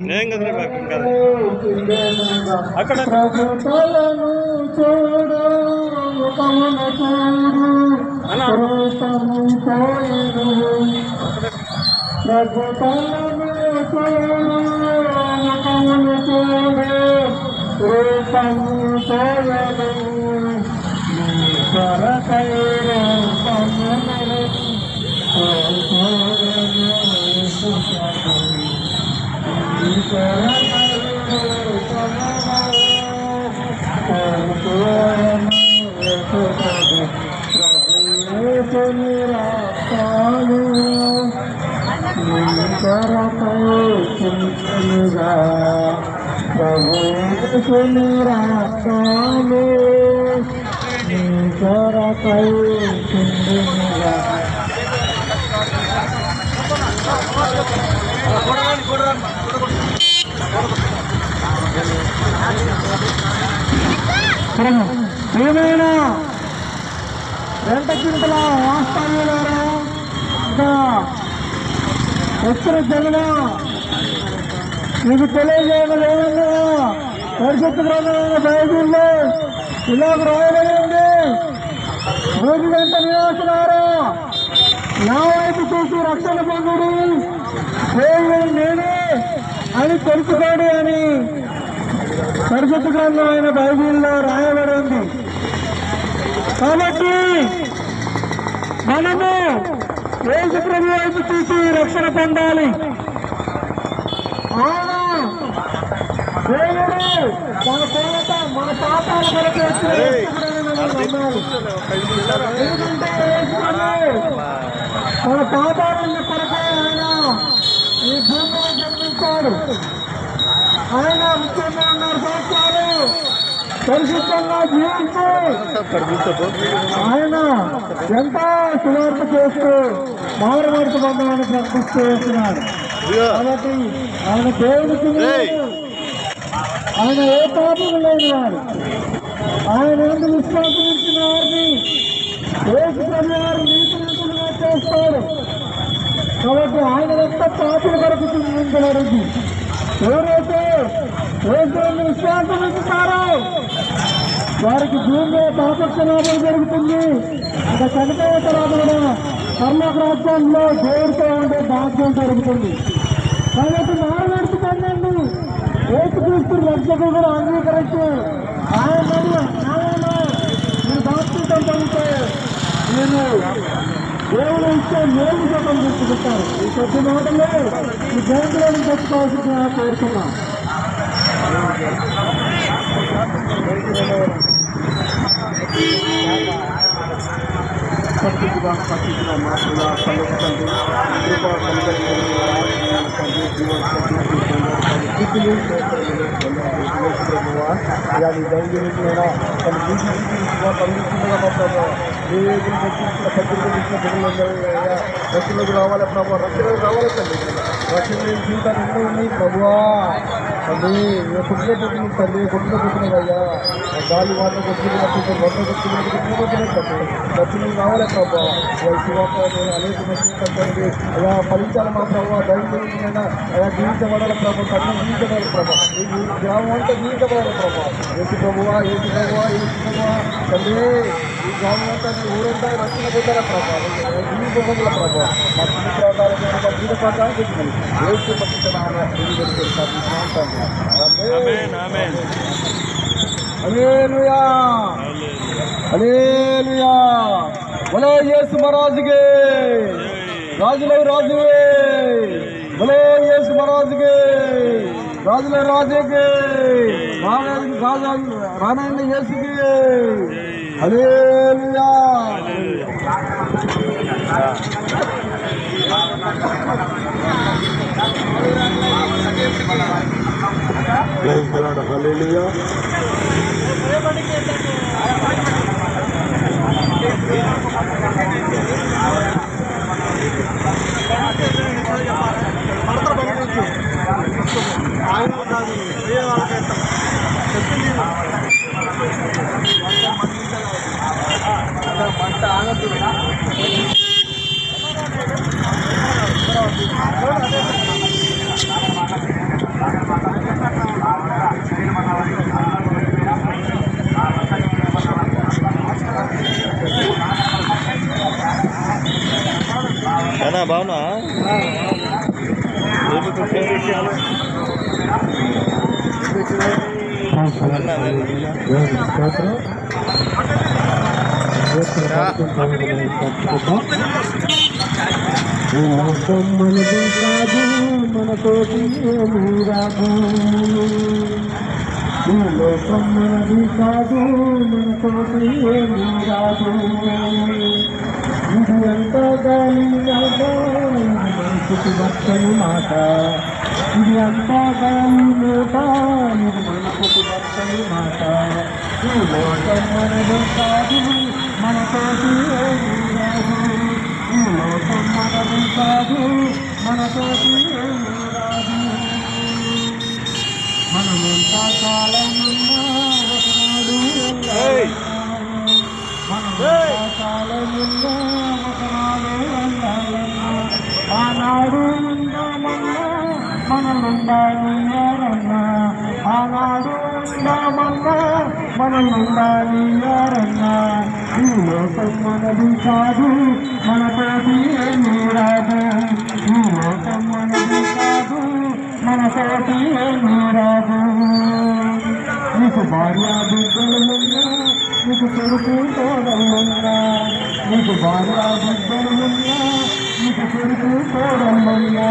నేను కదలే బాబు ఇంకా అక్కడ ప్రభుత్వాలను చూడు ముఖమును చూడు అన్న. రూపము పోయిను ప్రభురాలు కొరకై చిందుగా ఏమైనా వెంట చింతల వాస్తవ్యులారా ఇంకా వచ్చిన జగన మీకు తెలియజేయడం పరిషత్తు గ్రంథమైన బైబిల్లో ఇలాగ రాయలేదండి రోజు వెంట నివాసులారా నా వైపు చూసి రక్షణ పొందుడు. నేనే అని తెలుసుకోడు అని పరిశుద్ధ గ్రంథమైన బైబిల్లో రాయబడి ఉంది కాబట్టి మనము యేసు ప్రభు వైపు చూసి రక్షణ పొందాలి. దేవుడు మన కోట మన పాపాల కొరకు. ఎందుకంటే మన పాపాల కొరకే ఆయన ఈ భూమిలో జన్మించాడు. ఆయన ముఖ్యంగా ఉన్నారు సంవత్సరాలు పరిశుద్ధంగా జీవిస్తూ ఆయన ఎంత సువార్త చేస్తూ మారమడత బంధాన్ని ప్రకటిస్తూ వస్తున్నారు కాబట్టి ఆయన దేవుడికి ఆయన ఏ పాపం లేని వారు ఆయన ఎందుకు విశ్వాసం ఇచ్చిన వారిని ఏసు ప్రభు వారు నీతిమంతులుగా చేస్తాడు కాబట్టి ఆయన ఎంత పాపలు కొరకు చిందించబడింది ఎవరైతే ఏసుని విశ్వాసం ఇస్తారో వారికి భూమిలో పాపక్షణాలు జరుగుతుంది. ఇక చనిపోయిన తర్వాత కూడా కర్ణాక రాజ్యంలో దేవుడితో ఉండే భాగ్యం జరుగుతుంది. కాబట్టి మారవేడుకు పొందండి ఏసుక్రీస్తు రక్షకు కూడా అంగీకరించి ఆయన ఆయన మీరు బాప్తితం పొందితే మీరు దేవుడు ఇచ్చే మేలు జపం తీసుకుంటారు ఈ కొద్ది మాటలు ఈ జయంతిలో తెచ్చుకోవాల్సిందిగా కోరుతున్నాను ಪ್ರತಿಭಾ ಪ್ರತಿಭಾ ಮಾತುಗಳ ಸಂಘಟನೆ ರೂಪ यानी जाएँगे लेकिन है ना हम दूसरी वहाँ पंद्रह किलो का पड़ता था ये दिन पच्चीस का पच्चीस का बीस का दिन लग जाएगा रस्सी में जो हमारे अपना रस्सी में जो हमारे रस्सी में चिंता नहीं प्रभुआ తండ్రి పుట్టిన పుట్టిన తండ్రి పుట్టిన పుట్టినదయ్యా గాలి వాటర్ కొట్టుకున్నట్టు వంట కొట్టుకున్నట్టు తండ్రి రక్షణకు రావాలి ప్రభావ శివాప నేను అనేక మనుషులు తండ్రి అలా ఫలించాలి మా ప్రభావ దైవజనులైనా అలా జీవించబడాలి ప్రభావ తండ్రి జీవించబడాలి ప్రభావ ఈ గ్రామం అంతా జీవించబడాలి ప్రభావ ఏసు ప్రభువా ఏసు ప్రభువా ఏసు ప్రభువా తండ్రి ఈ గ్రామం అంతా నీ ఊరంతా రక్షణ పొందాల ప్రభావ జీవితంలో ప్రభావ మా చిన్న ప్రాంతాలకు మా జీవిత ప్రాంతానికి వచ్చింది ఏసు ఆమేన్ ఆమేన్ అలేలుయా అలేలుయా బలో యేసు మహారాజుగే రాజులై రాజువే బలో యేసు మహారాజుగే రాజులై రాజుకే రాజు రానాయణ యేసుకి అలేలుయా హల్లెలూయా దేవుని స్తోత్రం. స్తోత్రం పలుకుతామని చెప్పుకుందాం. ఈ లోకం మనది కాదు మనతోటి ఏమీ రాదు ఈ లోకం మనది కాదు మనతోటి ఏమీ రాదు ఇది ఎంత గాలి మాట మనసుకు వచ్చని మాట ఇది అంతా గాలి మాట ఇది మనసుకు మాట ఈ లోకం మనది కాదు మనతోటి ఈ లోకం మనది కాదు మనతోటి మనలుండాలి ఆనాడు ఉందామన్నా మనలుండాలి ఈ లోకం మనది కాదు మనతోటి ఏమీ రాదు ఈ లోకం మనది కాదు మనతోటి ఏమీ రాదు నీకు భార్య బిడ్డలున్నా నీకు కొడుకు తోడలున్నా నీకు భార్య బిడ్డలున్నా నీకు కొడుకు తోడలున్నా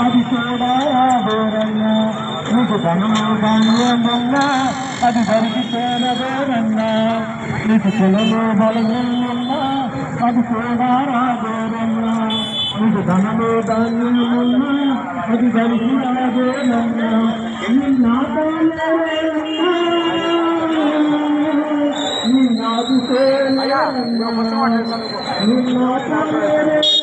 అది చూడారాదోరన్నా నీకు పొలము అది చూడారాదోరన్నా నీకు ధనము ధాన్యం ఉన్నా అది దొరికితేనదోరన్నా నీకు పొలము బలము ఉన్నా అది చూడారాదోరన్నా నీకు ధనము ధాన్యం అది దొరికిరాదోరన్నా నీ నాటాలే నీ నాదు నీ నాటాలే నీ